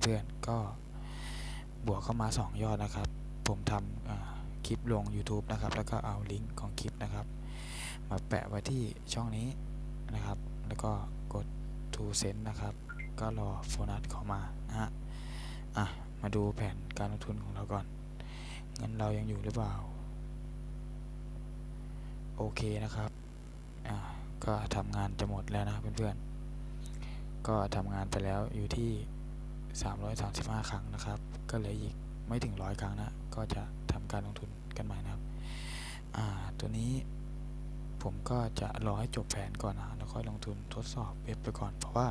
เพื่อนก็บวกเข้ามา 2 ยอดนะครับ ผมทำคลิปลง YouTube นะครับ แล้วก็เอาลิงก์ของคลิปนะครับ มาแปะไว้ที่ช่องนี้นะครับ แล้วก็กด to send นะครับ ก็รอโบนัสเข้ามานะฮะอะ มาดูแผนการลงทุนของเราก่อน เงินเรายังอยู่หรือเปล่า โอเคนะครับ อ่าก็ทำงานจะหมดแล้วนะเพื่อนๆ ก็ทำงานไปแล้วอยู่ที่ 335 ครั้งนะครับ ก็เหลืออีกไม่ถึงร้อยครั้งนะก็จะทำการลงทุนกันใหม่นะครับอ่าตัวนี้ผมก็จะรอให้จบแผนก่อนนะแล้วค่อยลงทุนทดสอบเว็บไปก่อน เพราะว่า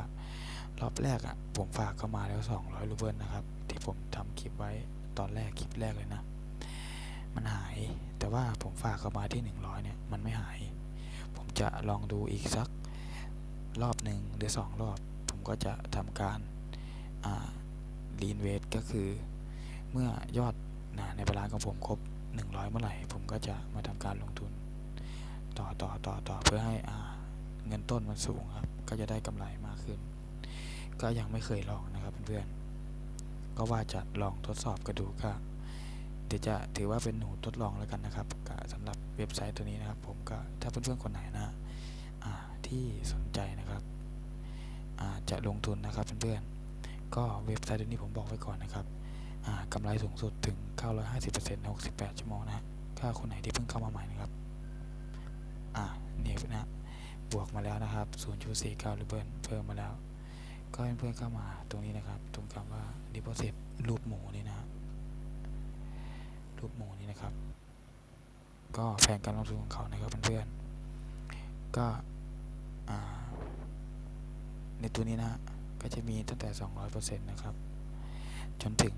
รอบแรกอะ่ะผมฝากเข้ามาแล้ว 200รูเบิลนะครับ ที่ผมทำคลิปไว้ตอนแรกคลิปแรกเลยนะ มันหายแต่ว่าผมฝากเข้ามาที่ 100เนี่ยมันไม่หาย ผมจะลองดูอีกสักรอบหนึ่งหรือ 2 รอบ ผมก็จะทำการ รีนเวทก็คือเมื่อยอดนะในบาลานซ์ของผมครบ 100 เมื่อไหร่ ผมก็จะมาทำการลงทุน ต่อต่อต่อต่อเพื่อให้เงินต้นมันสูงครับ ก็จะได้กำไรมากขึ้น ก็ยังไม่เคยลองนะครับเพื่อนๆก็ว่าจะลองทดสอบกระดูก็เดี๋ยวจะถือว่าเป็นหนูทดลองแล้วกันนะครับสำหรับเว็บไซต์ตัวนี้นะครับ ผมก็ถ้าเพื่อนๆคนไหนนะที่สนใจนะครับอ่าจะลงทุนนะครับเพื่อนๆ ก็เว็บไซต์นี้ผมบอกไว้ก่อนนะครับกำไรสูงสุดถึง 950%ใน 68 ชั่วโมงนะถ้าคนไหนที่เพิ่งเข้ามาใหม่นะครับ อ่าเนี่ยนะ บวกมาแล้วนะครับ 0.49รูเบิลเพิ่มมาแล้ว ก็เพื่อนๆเข้ามาตรงนี้นะครับ ตรงคำว่า deposit รูปหมูนี่นะรูปหมูนี่นะครับ ก็แผนการลงทุนของเขานะครับเพื่อนๆก็ในตัวนี้นะฮะ ก็จะมีตั้งแต่ 200%นะครับ จนถึง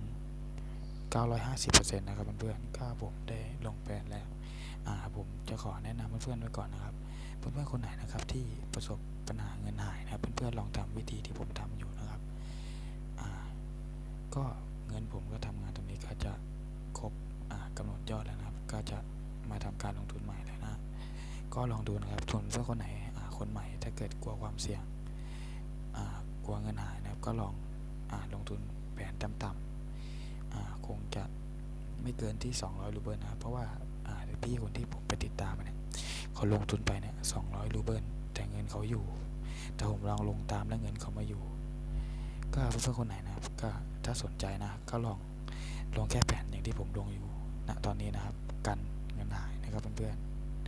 950%นะครับเพื่อนๆก็ผมได้ลงแผนแล้วอ่าผมจะขอแนะนำเพื่อนๆไว้ก่อนนะครับ เพื่อนๆคนไหนนะครับที่ประสบปัญหาเงินหายนะครับ เพื่อนๆลองทำวิธีที่ผมทำอยู่นะครับอ่าก็เงินผมก็ทำงานตรงนี้ก็จะครบอ่ากำหนดยอดแล้วนะครับ ก็จะมาทำการลงทุนใหม่แล้วนะ ก็ลองดูนะครับทุนเพื่อนคนไหนอ่าคนใหม่ถ้าเกิดกลัวความเสี่ยง ลัวเงินหายนะครับก็ลองอลงทุนแผนต่ำๆคงจะไม่เกินที่ 200 รูเบิลนะครับเพราะว่าพี่คนที่ผมไปติดตามเนี่ยเขาลงทุนไปเนี่ย200 รูเบิลแต่เงินเขาอยู่ แต่ผมลองลงตามแล้วเงินเขามาอยู่ ก็เพื่อนๆคนไหนนะครับก็ถ้าสนใจนะก็ลองลงแค่แผนอย่างที่ผมลงอยู่ณตอนนี้นะครับ กันเงินหายนะครับเพื่อน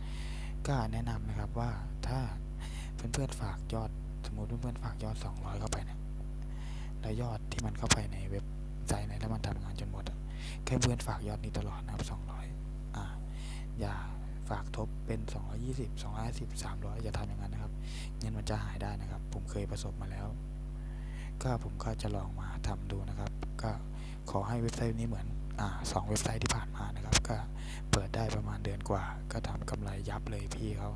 ๆก็แนะนำนะครับว่าถ้าเพื่อนๆฝากยอดสมมติเพื่อนๆฝากยอด 200เข้าไปเนี่ย แล้วยอดที่มันเข้าไปในเว็บไซต์เนี่ยแล้วมันทำงานจนหมดแค่เพื่อนฝากยอดนี้ตลอดนะครับ200อ่าอย่าฝากทบเป็น 220 250 300 อย่าทำอย่างนั้นนะครับ เงินมันจะหายได้นะครับ ผมเคยประสบมาแล้ว ก็ผมก็จะลองมาทำดูนะครับ ก็ขอให้เว็บไซต์นี้เหมือนอ่าสองเว็บไซต์ที่ผ่านมานะครับ ก็เปิดได้ประมาณเดือนกว่า ก็ทำกำไรยับเลยพี่เขา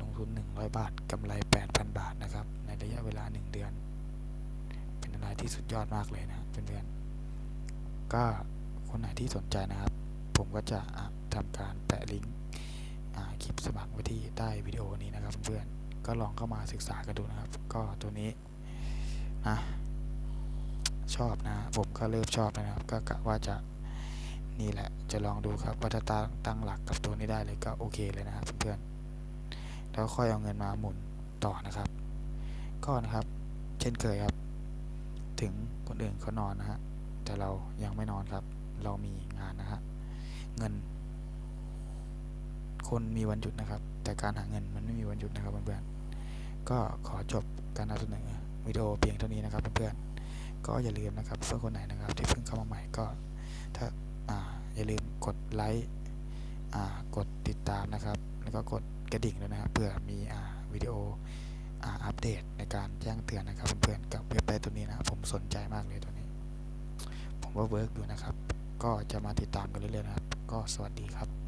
ลงทุน 100 บาทกำไร 8,000 บาทนะครับ ในระยะเวลา 1 เดือน เป็นอะไรที่สุดยอดมากเลยนะเพื่อนๆก็คนไหนที่สนใจนะครับ ผมก็จะทำการแปะลิงก์คลิปสมัครไว้ที่ใต้วิดีโอนี้นะครับเพื่อนๆก็ลองเข้ามาศึกษากันดูนะครับ ก็ตัวนี้นะชอบนะ ผมก็เริ่มชอบแล้วนะครับ ก็กะว่าจะนี่แหละ จะลองดูครับว่าถ้าตั้งตั้งหลักกับตัวนี้ได้เลยก็โอเคเลยนะครับเพื่อนๆแล้วค่อยเอาเงินมาหมุนต่อนะครับ ก็นะครับ เช่นเคยครับ ถึงคนอื่นเขานอนนะฮะ แต่เรายังไม่นอนครับ เรามีงานนะฮะ เงิน คนมีวันหยุดนะครับ แต่การหาเงินมันไม่มีวันหยุดนะครับเพื่อนๆ ก็ขอจบการนำเสนอวิดีโอเพียงเท่านี้นะครับเพื่อนๆ ก็อย่าลืมนะครับเพื่อนคนไหนนะครับ ที่เพิ่งเข้ามาใหม่ก็ ถ้าอ่าอย่าลืมกดไลค์อ่ากดติดตามนะครับ แล้วก็กดกระดิ่งด้วยนะครับเพื่อมีอ่าวิดีโออ่าอัปเดต การแจ้งเตือนนะครับเพื่อนๆกับเว็บไซต์ตัวนี้นะผมสนใจมากเลยตัวนี้ ผมว่าเวิร์กอยู่นะครับ ก็จะมาติดตามกันเรื่อยๆนะครับ ก็สวัสดีครับ